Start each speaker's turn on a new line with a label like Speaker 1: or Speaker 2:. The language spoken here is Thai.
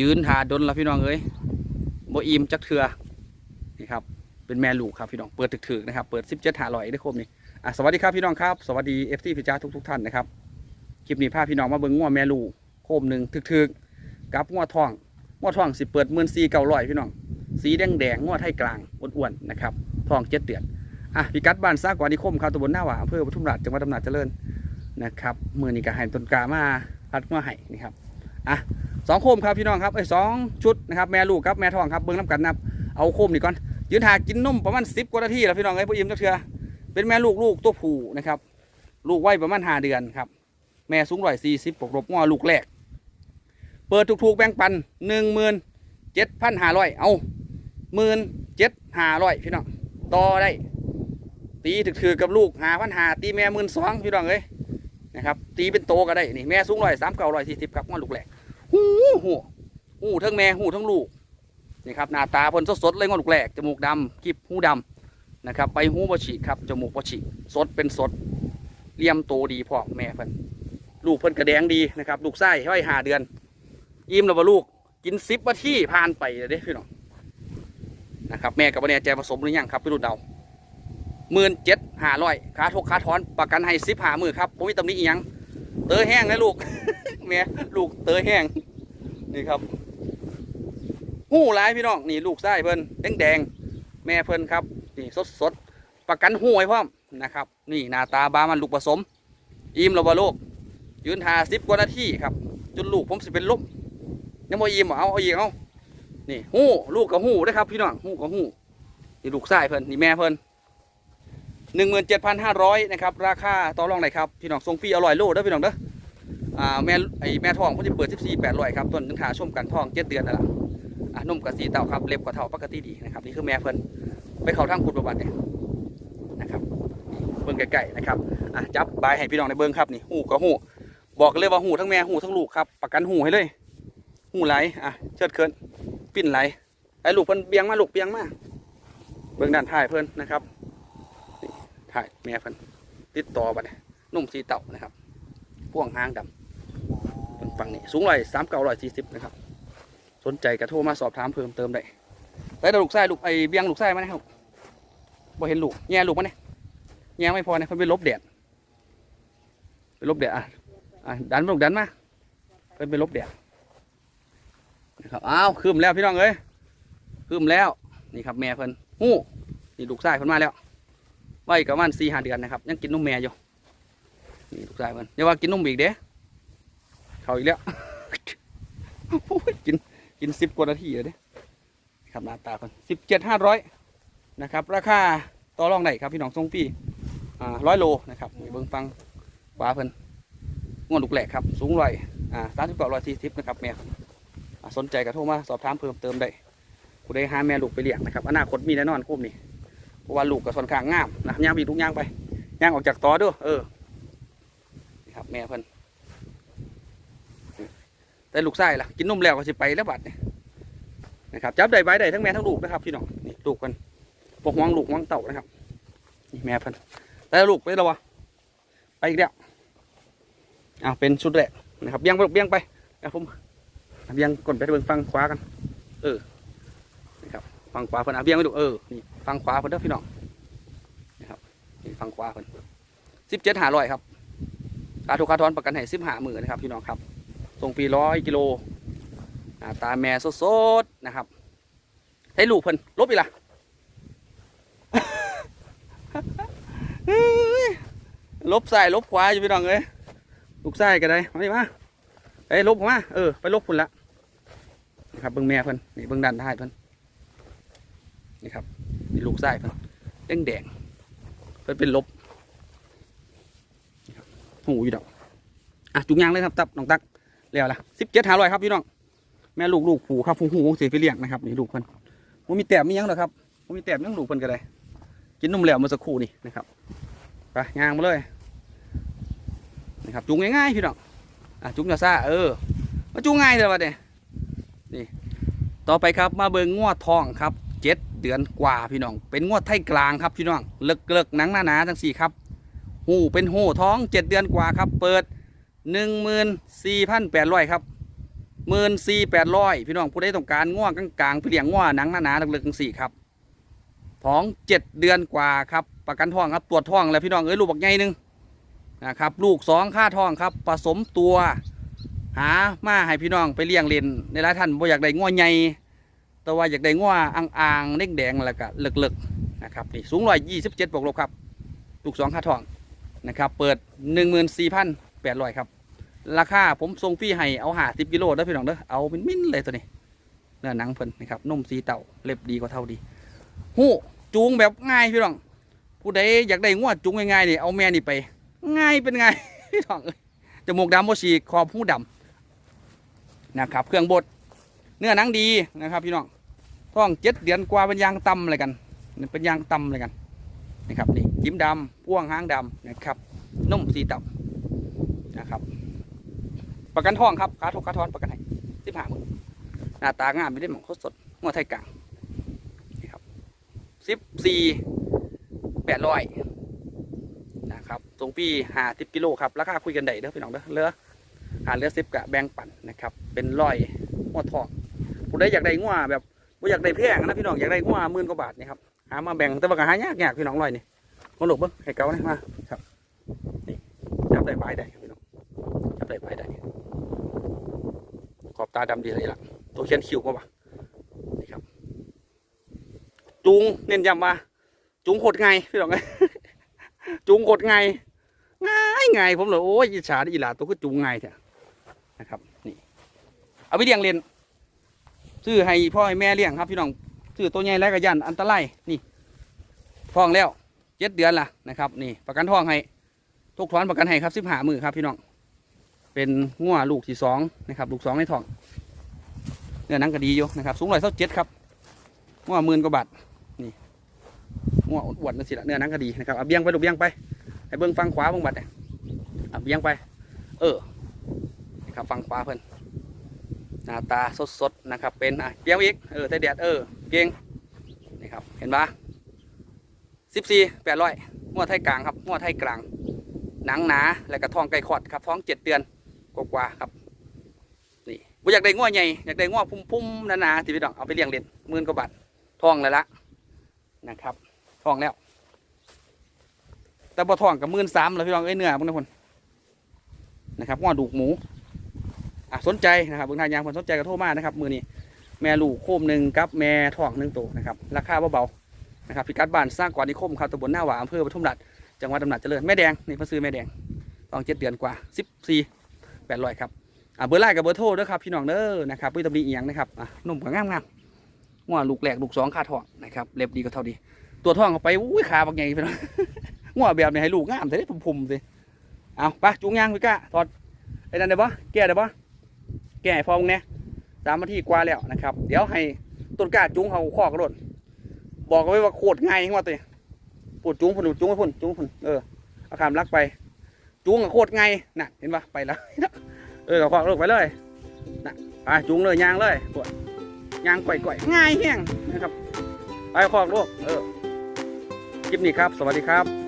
Speaker 1: ยืนหาดนละพี่น้องเอ้ยบ่อิ่มจักเถือนี่ครับเป็นแม่ลูกครับพี่น้องเปิดถึกๆนะครับเปิด17หาลอยได้ครบนี่อะสวัสดีครับพี่น้องครับ สวัสดีเอฟซีพิจาทุกๆท่านนะครับคลิปนี้พาพี่น้องมาเบิ่งง้อแม่ลูกโคมหนึ่งถึกๆกับง้อทองง้อทองสิเปิดหมื่นสีเก้าร้อยพี่น้อง สีแดงแดงง้อไทยกลางอ้วนๆนะครับทองเจ็ดเดือนอะพิกัดบ้านซากกว่านิคมครับตำบลหน้าหว่าอำเภอปทุมราชจังหวัดอำนาจเจริญนะครับเมื่อนี้ก็ให้ต้นกามาพัดง้อไห้นี่ครับ อะสองโคมครับพี่น้องครับไอ้สองชุดนะครับแม่ลูกครับแม่ทองครับเบิ่งน้ำกันนะครับเอาโคมนี่ก่อนยืนหากินนมประมาณสิบกว่านาทีแล้วพี่น้องไอ้พ่ออิ่มจักเทือเป็นแม่ลูกลูกตัวผู้นะครับ ลูกไว้ประมาณห้าเดือนครับ แม่สูงร้อยสี่สิบปกรบงอลูกแรก เปิดถูกๆแบ่งปันหนึ่งหมื่นเจ็ดพันห้าร้อยเอาหมื่นเจ็ดห้าร้อยพี่น้องต่อได้ตีถึกถือกับลูกหาพันหาตีแม่หมื่นสองพี่น้องเอ้ยนะครับตีเป็นโตก็ได้นี่แม่สูงร้อยสามเก้าร้อยสี่สิบครับงอลูกแรก หูหูหูทั้งแม่หูทั้งลูกนี่ครับหน้าตาเพิ่นสดๆเลยงอลูกแรกจมูกดำกีบหูดำนะครับใบหูบ่ฉีกครับจมูกบ่ฉีกสดเป็นสดเลี่ยมโตดีพ่อแม่เพิ่นลูกเพิ่นกระแดงดีนะครับ ลูกไส้ห้อยหาเดือนอิ่มแล้วบ่ลูกกินสิบนาที่ผ่านไปเลยเด้พี่น้องนะครับแม่กับแม่แจผสมหรือยังครับพี่รุ่นเดาหมื่นเจ็ดห้าร้อยขาทกขาถอนประกันให้สิบหามือครับผมมีตำหนิอีหยังเตอแห้งนะลูกแม่ลูกเตอแห้ง นี่ครับหู้หลายพี่น้องนี่ลูกไส้เพิ่นแดงแดงแม่เพิ่นครับนี่สดสดประกันหูไว้พร้อมนะครับ นี่หน้าตาบามันลูกผสม อิ่มแล้วบ่ลูกยืนหาสิบกว่านาทีครับ จนลูกผมสิเป็นลมยังบ่อิ่มเอาเอาอีกเอานี่หู้ลูกกับหู้นะครับ พี่น้องหู้กับหู้นี่ลูกไส้เพิ่นนี่แม่เพิ่นหนึ่งหมื่นเจ็ดพันห้าร้อยนะครับ ราคาต่อรองไหนครับพี่น้องส่งฟรีอร่อยโลดเด้อพี่น้องเด้อ อ่าแม่ไอแม่ทองเขาจะเปิดสิบสี่แปดร้อยครับต้นถึงหาชมกันทองเจ็ดเดือนนั่นแหละอะนุ่มกับสีเต่าครับเล็บกับเท่าปกติดีนะครับนี่คือแม่เพิ่นไปเข้าทางคุณประวัติเนี่ยนะครับเบิ่งไก่ๆนะครับอะจับใบให้พี่น้องในเบิ่งครับนี่หูกับหูบอกเลยว่าหูทั้งแม่หูทั้งลูกครับประกันหูให้เลยหูไหลอะเชิดเคินปิ้นไหลไอ้ลูกเพิ่นเบียงมาลูกเบียงมาเบิ่งด้านท้ายเพิ่นนะครับนี่ายแม่เพิ่นติดต่อบัดนี้นุ่มสีเต่านะครับพ่วงหางดำ เพิ่งนี่สูงร้อยสามเก้าร้อยสี่สิบนะครับ สนใจกระโทรมาสอบถามเพิ่มเติมได้แต่ลูกไส้ลูกไอเบียงลูกไส้มานะครับบ่เห็นลูกแง่ลูกมาเนี่ยแง่ไม่พอเนี่ยเพิ่นไปลบแดดไปลบแดดอะอะดันมาลูกดันมาเพิ่นไปลบแดดนะครับอ้าวคืมแล้วพี่น้องเอ้ยคืมแล้วนี่ครับแม่เพิ่นหู้นี่ลูกไส้เพิ่นมาแล้วไว้กับมันสี่ห้าเดือนนะครับยังกินนมแม่อยู่นี่ลูกไส้เพิ่นอย่าว่ากินนมอีกเด้ เขาอีกแล้วกินกินสิบกว่านาทีเลยเด้ครับหน้าตาคนสิบเจ็ดห้าร้อยนะครับ ราคาต่อรองได้ครับพี่น้องทรงปีอ่าร้อยโลนะครับมีเบิ้งฟังขวาเพิ่นงอนลูกแหลกครับ สูงร้อยอ่าสามสิบกว่าร้อยสี่สิบนะครับแม่สนใจก็โทรมาสอบถามเพิ่มเติมได้ผู้ใดหาแม่ลูกไปเลี้ยงนะครับอนาคตมีแน่นอนคุ้มนี่เพราะว่าลูกก็ค่อนข้างงามนะย่างมีทุกย่างไปย่างออกจากต่อด้วยเออนี่ครับแม่เพิ่น แต่ลูกไส้ล่ะกินนมแล้วก็สิไปแล้วบัดเนี่ยนะครับจับได้ใบได้ทั้งแม่ทั้งลูกนะครับพี่น้องนี่ลูกกันพวกหวงลูกหวงเต่านะครับนี่แม่พันแต่ลูกไปแล้ววะไปอีกแล้วอ้าวเป็นชุดแรกนะครับเบี้ยงไปเบี้ยงไปนะผมเบี้ยงก่อนไปเบิ่งฟังขวากัน เออนะครับฟังขวาเพิ่นเอาเบี้ยงไปดูเออนี่ฟังขวาเพิ่นเด้อพี่น้องนะครับนี่ฟังขวาเพิ่นสิบเจ็ดหาร้อยครับค่าทุกค่าทอนประกันให้สิบหาหมื่นนะครับพี่น้องครับ ส่งฟรีร้อยกิโลตาแม่สดๆนะครับให้ลูกเพิ่นลบอีกละลบซ้ายลบขวาอยู่พี่น้องเอ้ยลูกซ้ายก็ได้มาดิมาเอ้ยลบมาเออไปลบพุ่นละนะครับเบิ่งแม่เพิ่นนี่เบิ่งด้านท้ายเพิ่นนี่ครับนี่ลูกซ้ายเพิ่นแดงแดงเพิ่นเป็นลบหูอยู่ดอกอะจุงยางเลยครับตับน้องตัก แล้วล่ะสิบเจ็ดหาร้อยครับพี่น้องแม่ลูกลูกผูครับผูหูสียไปเลี้ยงนะครับนี่ลูกเพิ่นมันมีแต้มมียังหรอครับมันมีแต้มยังลูกเพิ่นก็ได้กินนมแล้วเมื่อสักครู่นี่นะครับไปย่างมาเลยนะครับจุงง่ายๆพี่น้องอะจุงอย่าซ่าเออมาจุงง่ายเลยวะเนี่ยนี่ต่อไปครับมาเบิงงวดทองครับเจ็ดเดือนกว่าพี่น้อง เป็นงวดไทยกลางครับพี่น้องเลิกเลิกๆหนังหนาๆทั้งสี่ครับหูเป็นหูท้องเจ็ดเดือนกว่าครับ เปิด หนึ่งหมื่นสี่พันแปดร้อยครับหมื่นสี่แปดร้อยพี่น้องผู้ใดต้องการง่วงกลางๆพี่เลี้ยงง่วหนังหนาๆลึกๆจังสี่ครับท้องเจ็ดเดือนกว่าครับประกันท้องครับตรวจท้องแล้วพี่น้องเอ้ยลูกบักใหญ่หนึ่งนะครับลูกสองค่าท้องครับผสมตัวหามาให้พี่น้องไปเลี้ยงเล่นในหลายท่านบ่อยากได้ง่วใหญ่แต่ว่าอยากได้ง่วอ่างๆแดงแล้วก็เลิกๆนะครับนี่สูงร้อยยี่สิบเจ็ดบวกลบครับลูกสองค่าท้องนะครับเปิดหนึ่งหมื่นสี่พัน แปดร้อยครับ ราคาผมส่งฟรีให้เอาหาสิบกิโลเด้พี่น้องเด้อเอาเป็นมิ้นเลยตัวนี้เนื้อหนังเพิ่นนะครับนุ่มสีเต่าเล็บดีกว่าเท่าดีหู้จูงแบบง่ายพี่น้องผู้ใดอยากได้งวดจูงง่ายๆนี่เอาแม่นี่ไป ง่ายเป็นไงพี่น้องเจมูกดำโมชีคอผู้ดำนะครับ เครื่องบดเนื้อหนังดีนะครับพี่น้องท้องเจ็ดเดือนกว่าเป็นยางตำอะไรกันเป็นยางตำอะไรกันนะครับนี่จิ้มดำพ่วงหางดำนะครับนุ่มสีเต่า นะครับ ประกันทองครับขาทุกขาทอนประกันให้สิบห้าหมื่นหน้าตางามไม่ได้หมองโคตรสดงวไทยกลางนี่ครับสิบสี่แปดร้อยนะครับตรงปีหาสิบกิโลครับราคาคุยกันได้เด้อพี่น้องเด้อเรือหาเรือสิบกะแบ่งปันนะครับเป็นร้อยงวทองผู้ใดอยากได้งวแบบผู้อยากได้แพงนะพี่น้องอยากได้งวหมื่นกว่าบาทนี่ครับหามาแบ่งแต่ว่าก็หายากยากพี่น้องร้อยนี่มาหลบเบิ้งให้เกานะมาครับนี่จับได้ปลายได้ ครับพี่น้องจับไปได้ ขอบตาดำดีเลยล่ะ ตัวเขียนคิวมาปะนี่ครับ จุงเน้นย้ำมา จุงโคตรไงพี่น้องเอ้ยจุงโคตรไงง่ายไงผมเลยโอ้ยอิจฉาอีหลาตัวก็จุงไงเถอะนะครับนี่เอาไปเลี้ยงเรียนซื้อให้พ่อให้แม่เลี้ยงครับพี่น้องซื้อตัวใหญ่แล้วก็ยันอันตรายนี่ท้องแล้วเจ็ดเดือนละนะครับ นี่ประกันท้องให้ทุกถอนประกันให้ครับสิบห้ามือครับพี่น้อง เป็นงัวลูกที่สองนะครับ ลูกสองในท้องเนื้อหนังก็ดีอยู่นะครับ สูงร้อยเท่าเจ็ดครับงัวหมื่นกว่าบาทนี่งัวอ้วนนั่นสิละเนื้อหนังก็ดีนะครับเอาเบี้ยงไปลูกเบี้ยงไปให้เบิ้งฟังขวาเบิ้งบัดเนี่ยเอาเบี้ยงไป เออนะครับฟังขวาเพิ่นหน้าตาสดๆนะครับ เป็นอะเบี้ยงอีกเออไทยแดดเออเก่งนี่ครับเห็นปะสิบสี่แปดร้อยงัวไทยกลางครับงัวไทยกลางหนังหนา แล้วก็ท้องไก่ขอดครับท้องเจ็ดเดือน กว่าๆครับนี่บ่อยากได้ง้อใหญ่อยากได้ง้อพุ่มๆหนาๆที่พี่น้องเอาไปเลี้ยงเล่นหมื่นกว่าบาททองแล้วละนะครับทองแล้ว แต่บ่ทองกับหมื่นสามแล้วพี่น้องเอ้ยเนื้อพวกนั้นคนนะครับง้อดูกหมูอะสนใจนะครับเบื้องทางยางคนสนใจก็โทรมานะครับมือนี้แม่ลูกโคมหนึ่งกับแม่ทองหนึ่งตัวนะครับราคาเบาๆนะครับพิกัดบ้านสร้างกว่านิคมครับตำบลหน้าหวาอำเภอปทุมราชจังหวัดอำหนาจเจริญแม่แดงนี่เพิ่นซื้อแม่แดงต้องเจ็ดเดือนกว่าสิบสี่ แปดร้อยครับอ่าเบอร์ไลน์กับเบอร์โทรเด้อครับพี่น้องเด้อนะครับพี่ตำดีเอียงนะครับอะนุ่มกับงามงามๆงัวลูกแหลกลูกสองขาทองนะครับเล็บดีก็เท่าดี ตัวท่องเขาไปอุ้ยขาบักใหญ่พี่น้องงัวแบบนี้ให้ลูกงามแต่ได้พุ่มๆสิเอาไปจูงยางพี่ก้าถอดไอ้นั่นได้ปะแก้ได้ปะแก้ให้พองเนี่ยสามนาทีกว่าแล้วนะครับ เดี๋ยวให้ต้นก้าจูงเขาข้อกระโดดบอกไว้ว่าโคตรง่ายงัวตัวนี้ปูดจุ้งพุ่นจุ้งไปพุ่นจุ้งพุ่นเออเอาขามลักไป จุ้งกับโคตรไงน่ะเห็นปะไปแล้ว ออกับขวากลูกไปเลยนะไปจุงเลยยางเลยปวดยางก่อยๆง่ายแห้งนะครับไปขวากลูกเออคลิปนี้ครับ สวัสดีครับ